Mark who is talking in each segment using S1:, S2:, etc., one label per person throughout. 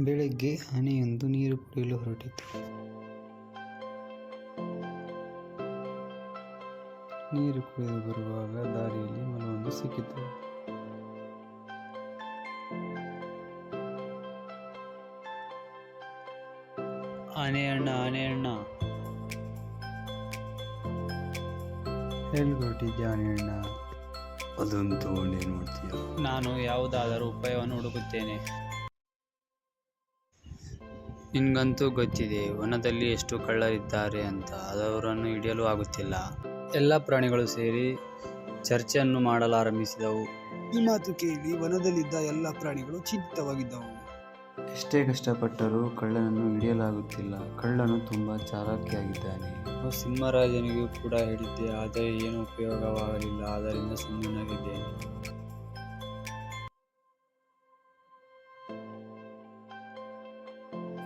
S1: ಬೆಳಗ್ಗೆ ಆನೆಯೊಂದು ನೀರು ಕುಡಿಯಲು ಹೊರಟಿತು. ನೀರು ಕುಡಿದು ಬರುವಾಗ ದಾರಿಯಲ್ಲಿ ಮಲವೊಂದು ಸಿಕ್ಕಿತು.
S2: ಆನೆ ಅಣ್ಣ ಆನೆ ಅಣ್ಣ.
S1: ಎಲ್ಲಿ ಹೊರಟಿದ್ದೆ ಆನೆಯಣ್ಣ ಅದನ್ನು ತಗೊಂಡೇನು ಮಾಡ್ತೀಯ?
S2: ನಾನು ಯಾವುದಾದರೂ ಉಪಾಯವನ್ನು ಹುಡುಕುತ್ತೇನೆ. ನಿನ್ಗಂತೂ ಗೊತ್ತಿದೆ ವನದಲ್ಲಿ ಎಷ್ಟು ಕಳ್ಳರಿದ್ದಾರೆ ಅಂತ. ಅದವರನ್ನು ಹಿಡಿಯಲು ಆಗುತ್ತಿಲ್ಲ. ಎಲ್ಲ ಪ್ರಾಣಿಗಳು ಸೇರಿ ಚರ್ಚೆಯನ್ನು ಮಾಡಲಾರಂಭಿಸಿದವು.
S3: ಈ ಮಾತು ಕೇಳಿ ವನದಲ್ಲಿದ್ದ ಎಲ್ಲ ಪ್ರಾಣಿಗಳು ಚಿಂತಿತವಾಗಿದ್ದವು.
S1: ಎಷ್ಟೇ ಕಷ್ಟಪಟ್ಟರೂ ಕಳ್ಳನನ್ನು ಹಿಡಿಯಲಾಗುತ್ತಿಲ್ಲ. ಕಳ್ಳನು ತುಂಬಾ ಚಾಲಾಕಿಯಾಗಿದ್ದಾನೆ
S2: ಸಿಂಹರಾಜನಿಗೂ ಕೂಡ ಹಿಡಿದ್ದೆ ಆದರೆ ಏನು ಉಪಯೋಗವಾಗಲಿಲ್ಲ. ಆದ್ದರಿಂದ ಸುಮ್ಮನಾಗಿದ್ದೇನೆ.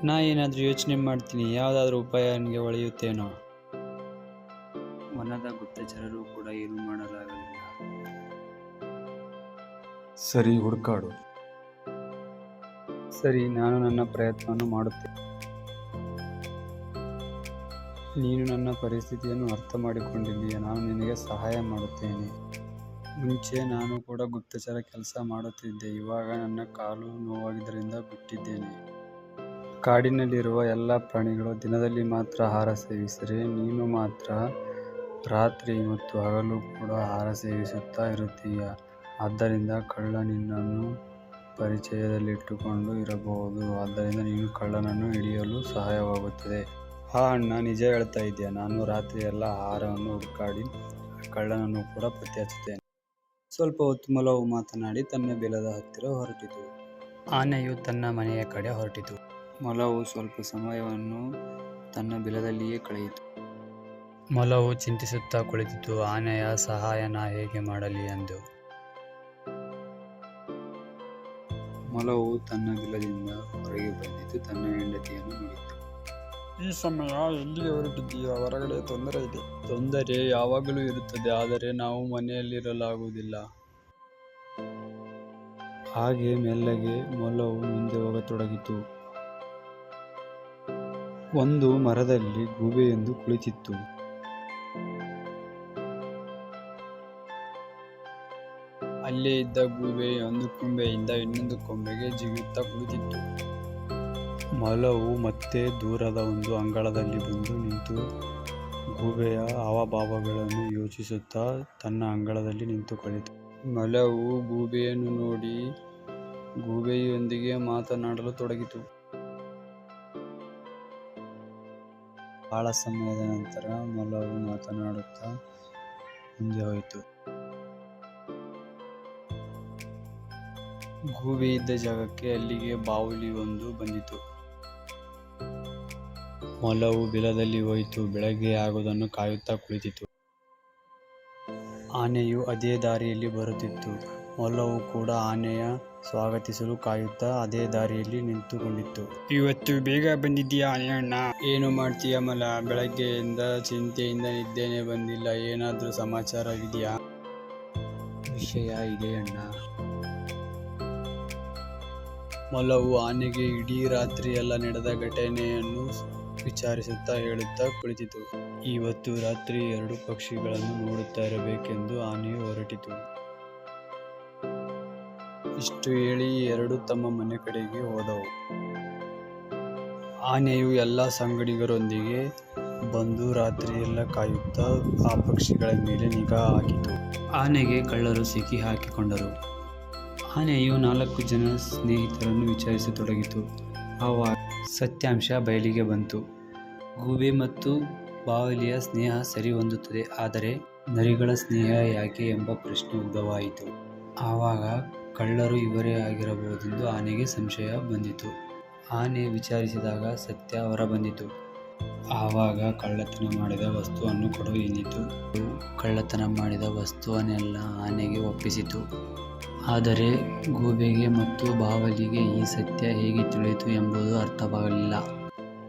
S2: ನಾ ಏನಾದರೂ ಯೋಚನೆ ಮಾಡ್ತೀನಿ ಯಾವುದಾದ್ರೂ ಉಪಾಯ ನನಗೆ ಒಳೆಯುತ್ತೇನೋ? ವನದ ಗುಪ್ತಚರರು ಕೂಡ ಏನು ಮಾಡಲಾಗಲಿಲ್ಲ.
S1: ಸರಿ ಹುಡುಕಾಡು.
S2: ಸರಿ ನಾನು ನನ್ನ ಪ್ರಯತ್ನವನ್ನು ಮಾಡುತ್ತೇನೆ. ನೀನು ನನ್ನ ಪರಿಸ್ಥಿತಿಯನ್ನು ಅರ್ಥ ಮಾಡಿಕೊಂಡಿದ್ದೀಯ ನಾನು ನಿನಗೆ ಸಹಾಯ ಮಾಡುತ್ತೇನೆ. ಮುಂಚೆ ನಾನು ಕೂಡ ಗುಪ್ತಚರ ಕೆಲಸ ಮಾಡುತ್ತಿದ್ದೆ ಇವಾಗ ನನ್ನ ಕಾಲು ನೋವಾಗಿದ್ದರಿಂದ ಬಿಟ್ಟಿದ್ದೇನೆ. ಕಾಡಿನಲ್ಲಿರುವ ಎಲ್ಲ ಪ್ರಾಣಿಗಳು ದಿನದಲ್ಲಿ ಮಾತ್ರ ಆಹಾರ ಸೇವಿಸಿದರೆ ನೀನು ಮಾತ್ರ ರಾತ್ರಿ ಮತ್ತು ಹಗಲು ಕೂಡ ಆಹಾರ ಸೇವಿಸುತ್ತಾ ಇರುತ್ತೀಯ. ಆದ್ದರಿಂದ ಕಳ್ಳ ನಿನ್ನನ್ನು ಪರಿಚಯದಲ್ಲಿಟ್ಟುಕೊಂಡು ಇರಬಹುದು. ಆದ್ದರಿಂದ ನೀನು ಕಳ್ಳನನ್ನು ಹಿಡಿಯಲು ಸಹಾಯವಾಗುತ್ತದೆ. ಹಾ ಅಣ್ಣ ನಿಜ ಹೇಳ್ತಾ ಇದ್ದೀಯ, ನಾನು ರಾತ್ರಿ ಎಲ್ಲ ಆಹಾರವನ್ನು ಹುಡುಕಾಡಿ ಕಳ್ಳನನ್ನು ಕೂಡ ಪತ್ತೆಹಚ್ಚುತ್ತೇನೆ. ಸ್ವಲ್ಪ ಹೊತ್ತು ಮೊಲವು ಮಾತನಾಡಿ ತನ್ನ ಬೆಲದ ಹತ್ತಿರ ಹೊರಟಿತು. ಆನೆಯು ತನ್ನ ಮನೆಯ ಕಡೆ ಹೊರಟಿತು. ಮೊಲವು ಸ್ವಲ್ಪ ಸಮಯವನ್ನು ತನ್ನ ಬಿಲದಲ್ಲಿಯೇ ಕಳೆಯಿತು. ಮೊಲವು ಚಿಂತಿಸುತ್ತಾ ಕುಳಿತಿತು. ಆನೆಯ ಸಹಾಯನ ಹೇಗೆ ಮಾಡಲಿ ಎಂದು. ಮೊಲವು ತನ್ನ ಬಿಲದಿಂದ ಹೊರಗೆ ಬಂದಿದ್ದು ತನ್ನ ಹೆಂಡತಿಯನ್ನು ನೋಡಿತು.
S3: ಈ ಸಮಯ ಎಲ್ಲಿಗೆ ಹೊರಟಿದ್ದೀಯಾ ಹೊರಗಡೆ ತೊಂದರೆ ಇದೆ.
S2: ತೊಂದರೆ ಯಾವಾಗಲೂ ಇರುತ್ತದೆ ಆದರೆ ನಾವು ಮನೆಯಲ್ಲಿರಲಾಗುವುದಿಲ್ಲ. ಹಾಗೆ ಮೆಲ್ಲಗೆ ಮೊಲವು ಮುಂದೆ ಹೋಗತೊಡಗಿತು. ಒಂದು ಮರದಲ್ಲಿ ಗೂಬೆಯೊಂದು ಕುಳಿತಿತ್ತು. ಅಲ್ಲೇ ಇದ್ದ ಗೂಬೆ ಒಂದು ಕೊಂಬೆಯಿಂದ ಇನ್ನೊಂದು ಕೊಂಬೆಗೆ ಜಿಗುತ್ತಾ ಕುಳಿತಿತ್ತು. ಮೊಲವು ಮತ್ತೆ ದೂರದ ಒಂದು ಅಂಗಳದಲ್ಲಿ ಬಂದು ನಿಂತು ಗೂಬೆಯ ಹಾವಭಾವಗಳನ್ನು ಯೋಚಿಸುತ್ತಾ ತನ್ನ ಅಂಗಳದಲ್ಲಿ ನಿಂತುಕೊಂಡಿತು ಮೊಲವು ಗೂಬೆಯನ್ನು ನೋಡಿ ಗೂಬೆಯೊಂದಿಗೆ ಮಾತನಾಡಲು ತೊಡಗಿತು. ಬಹಳ ಸಮಯದ ನಂತರ ಮೊಲವು ಮಾತನಾಡುತ್ತಾ ಮುಂದೆ ಹೋಯಿತು. ಗೂಬೆ ಇದ್ದ ಜಾಗಕ್ಕೆ ಅಲ್ಲಿಗೆ ಬಾವುಲಿ ಒಂದು ಬಂದಿತು. ಮೊಲವು ಬಿಲದಲ್ಲಿ ಹೋಯಿತು, ಬೆಳಗ್ಗೆ ಆಗುವುದನ್ನು ಕಾಯುತ್ತಾ ಕುಳಿತಿತು ಆನೆಯು ಅದೇ ದಾರಿಯಲ್ಲಿ ಬರುತ್ತಿತ್ತು. ಮೊಲವು ಕೂಡ ಆನೆಯ ಸ್ವಾಗತಿಸಲು ಕಾಯುತ್ತಾ ಅದೇ ದಾರಿಯಲ್ಲಿ ನಿಂತುಕೊಂಡಿತ್ತು.
S3: ಇವತ್ತು ಬೇಗ ಬಂದಿದ್ದೀಯಾ ಅಣ್ಣ
S2: ಏನು ಮಾಡ್ತೀಯ ಮಲ? ಬೆಳಗ್ಗೆಯಿಂದ ಚಿಂತೆಯಿಂದ ನಿದ್ದೇನೆ ಬಂದಿಲ್ಲ. ಏನಾದರೂ ಸಮಾಚಾರವಿದೆಯಾ ವಿಷಯ ಇದೆ ಅಣ್ಣ. ಮೊಲವು ಆನೆಗೆ ಇಡೀ ರಾತ್ರಿ ಎಲ್ಲ ನಡೆದ ಘಟನೆಯನ್ನು ವಿಚಾರಿಸುತ್ತಾ ಹೇಳುತ್ತಾ ಕುಳಿತಿತು. ಇವತ್ತು ರಾತ್ರಿ ಎರಡು ಪಕ್ಷಿಗಳನ್ನು ನೋಡುತ್ತಾ ಇರಬೇಕೆಂದು ಆನೆಯು ಹೊರಟಿತು. ಇಷ್ಟು ಹೇಳಿ ಎರಡು ತಮ್ಮ ಮನೆ ಕಡೆಗೆ ಹೋದವು. ಆನೆಯು ಎಲ್ಲ ಸಂಗಡಿಗರೊಂದಿಗೆ ಬಂದು ರಾತ್ರಿಯೆಲ್ಲ ಕಾಯುತ್ತಾ ಆ ಪಕ್ಷಿಗಳ ಮೇಲೆ ನಿಗಾ ಹಾಕಿತು. ಆನೆಗೆ ಕಳ್ಳರು ಸಿಕ್ಕಿ ಹಾಕಿಕೊಂಡರು. ಆನೆಯು ನಾಲ್ಕು ಜನ ಸ್ನೇಹಿತರನ್ನು ವಿಚಾರಿಸತೊಡಗಿತು. ಆವಾಗ ಸತ್ಯಾಂಶ ಬಯಲಿಗೆ ಬಂತು. ಗೂಬೆ ಮತ್ತು ಬಾವಲಿಯ ಸ್ನೇಹ ಸರಿ ಹೊಂದುತ್ತದೆ ಆದರೆ ನರಿಗಳ ಸ್ನೇಹ ಯಾಕೆ ಎಂಬ ಪ್ರಶ್ನೆ ಉದ್ಭವವಾಯಿತು. ಆವಾಗ ಕಳ್ಳರು ಇವರೇ ಆಗಿರಬಹುದೆಂದು ಆನೆಗೆ ಸಂಶಯ ಬಂದಿತು. ಆನೆ ವಿಚಾರಿಸಿದಾಗ ಸತ್ಯ ಹೊರಬಂದಿತು. ಆವಾಗ ಕಳ್ಳತನ ಮಾಡಿದ ವಸ್ತುವನ್ನು ಕೊಡು ಎಂದಿತು ಕಳ್ಳತನ ಮಾಡಿದ ವಸ್ತುವನ್ನೆಲ್ಲ ಆನೆಗೆ ಒಪ್ಪಿಸಿತು. ಆದರೆ ಗೂಬೆಗೆ ಮತ್ತು ಬಾವಲಿಗೆ ಈ ಸತ್ಯ ಹೇಗೆ ತಿಳಿಯಿತು ಎಂಬುದು ಅರ್ಥವಾಗಲಿಲ್ಲ.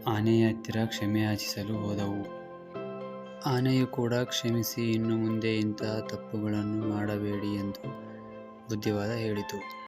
S2: ಆನೆಯ ಹತ್ತಿರ ಕ್ಷಮೆಯಾಚಿಸಲು ಹೋದವು. ಆನೆಯು ಕೂಡ ಕ್ಷಮಿಸಿ, ಇನ್ನು ಮುಂದೆ ಇಂತಹ ತಪ್ಪುಗಳನ್ನು ಮಾಡಬೇಡಿ ಎಂದು ಬುದ್ಧಿವಾದ ಹೇಳಿತು.